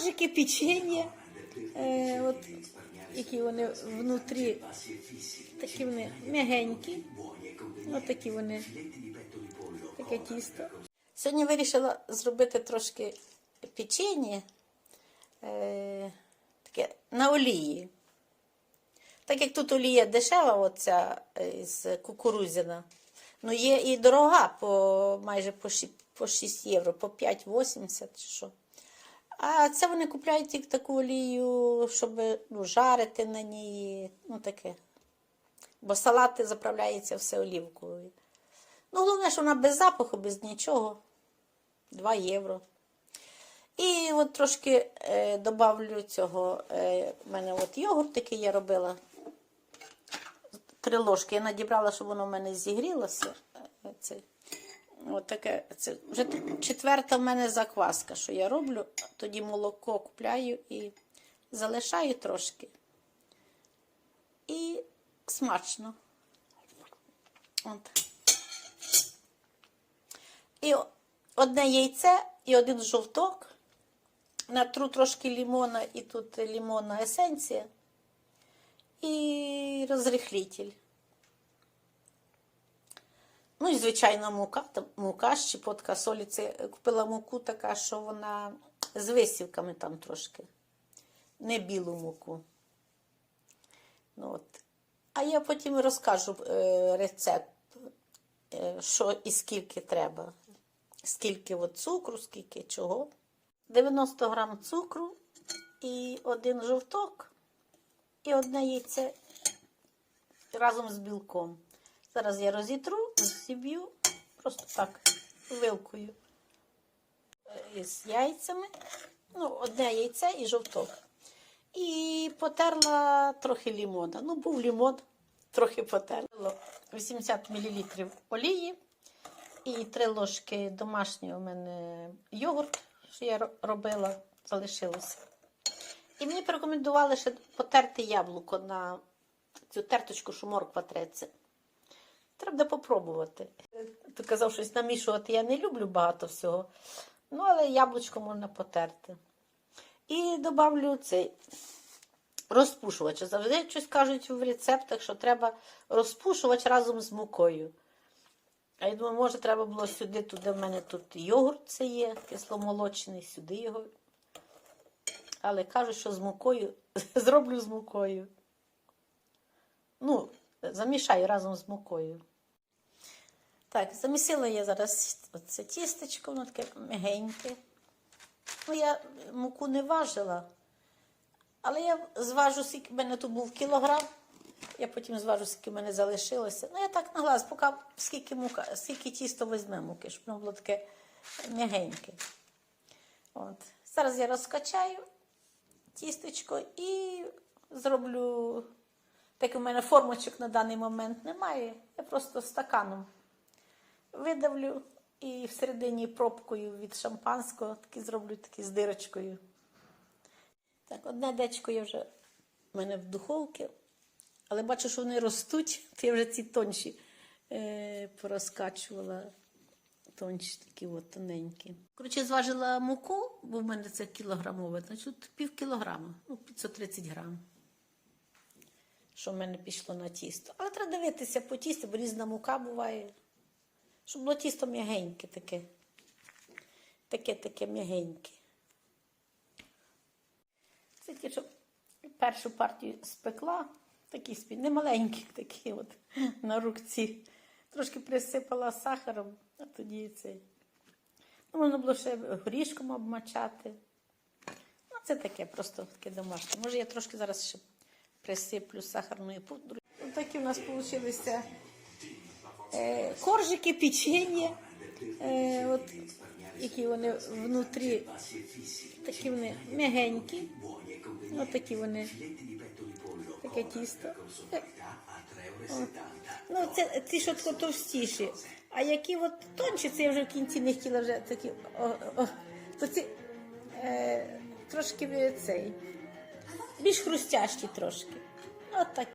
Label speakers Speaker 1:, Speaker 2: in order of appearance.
Speaker 1: коржики, печення. Е, от, які вони внутрі, такі вони м'ягенькі. Ось такі вони, таке тісто. Сьогодні вирішила зробити трошки печення е, таке на олії. Так як тут олія дешева, оця е, з кукурузяна, ну є і дорога по майже по 6, по 6 євро, по 5,80 чи що. А це вони купляють тільки таку олію, щоб ну, жарити на ній. Ну таке. Бо салати заправляється все олівкою. Ну, головне, що вона без запаху, без нічого. 2 євро. І от трошки е, добавлю цього. Е, в мене от йогурт такий я робила. Три ложки. Я надібрала, щоб воно в мене зігрілося. Е, Це, от таке, це вже четверта в мене закваска, що я роблю. Тоді молоко купляю і залишаю трошки. І смачно. От. І одне яйце і один жовток. Натру трошки лімона і тут лімонна есенція. І розрихлитель. Ну і, звичайно, мука, мука, щепотка солі. Це купила муку така, що вона з висівками там трошки. Не білу муку. Ну, от. А я потім розкажу е, рецепт, е, що і скільки треба. Скільки от цукру, скільки чого. 90 грам цукру і один жовток, і одне яйце разом з білком. Зараз я розітру, зіб'ю, просто так, вилкою е, з яйцями. Ну, одне яйце і жовток. І потерла трохи лімона. Ну, був лімон, трохи потерла. 80 мл олії і 3 ложки домашнього у мене йогурт, що я робила, залишилося. І мені порекомендували ще потерти яблуко на цю терточку, що морква треться. Треба попробувати. Ти казав, щось намішувати я не люблю багато всього. Ну, але яблучко можна потерти. І додавлю цей розпушувач. Завжди щось кажуть в рецептах, що треба розпушувач разом з мукою. А я думаю, може, треба було сюди, туди в мене тут йогурт це є, кисломолочний, сюди його. Але кажуть, що з мукою зроблю з мукою. Ну, замішаю разом з мукою. Так, замісила я зараз це тістечко, воно таке м'ягеньке. Ну, я муку не важила, але я зважу, скільки в мене тут був кілограм. Я потім зважу, скільки в мене залишилося. Ну, я так на глаз, поки скільки мука, скільки тісто візьме муки, щоб воно було таке м'ягеньке. От. Зараз я розкачаю тістечко і зроблю. Так у мене формочок на даний момент немає. Я просто стаканом видавлю і всередині пробкою від шампанського такі зроблю такі з дирочкою. Так, одне дечко я вже в мене в духовці, але бачу, що вони ростуть, то я вже ці тонші е, порозкачувала. Тонші такі от тоненькі. Коротше, зважила муку, бо в мене це кілограмове, значить пів кілограма, ну 530 грам. Що в мене пішло на тісто. Але треба дивитися по тісту, бо різна мука буває. Щоб було тісто м'ягеньке таке. Таке-таке м'ягеньке. Це ті, що першу партію спекла, такі спі, немаленькі такі от на руці. Трошки присипала сахаром, а тоді цей. Ну, можна було ще горішком обмачати. Ну, це таке, просто таке домашнє. Може, я трошки зараз ще присиплю сахарною пудрою. Ось такі у нас вийшли е, коржики, печення. Е, от, які вони внутрі, такі вони м'ягенькі. Ось такі вони. Таке тісто. Е, от. Ну, це ті, що товстіші. А які от тонші, це я вже в кінці не хотіла вже такі. О, то ці трошки цей. Більш хрустящі трошки. От так.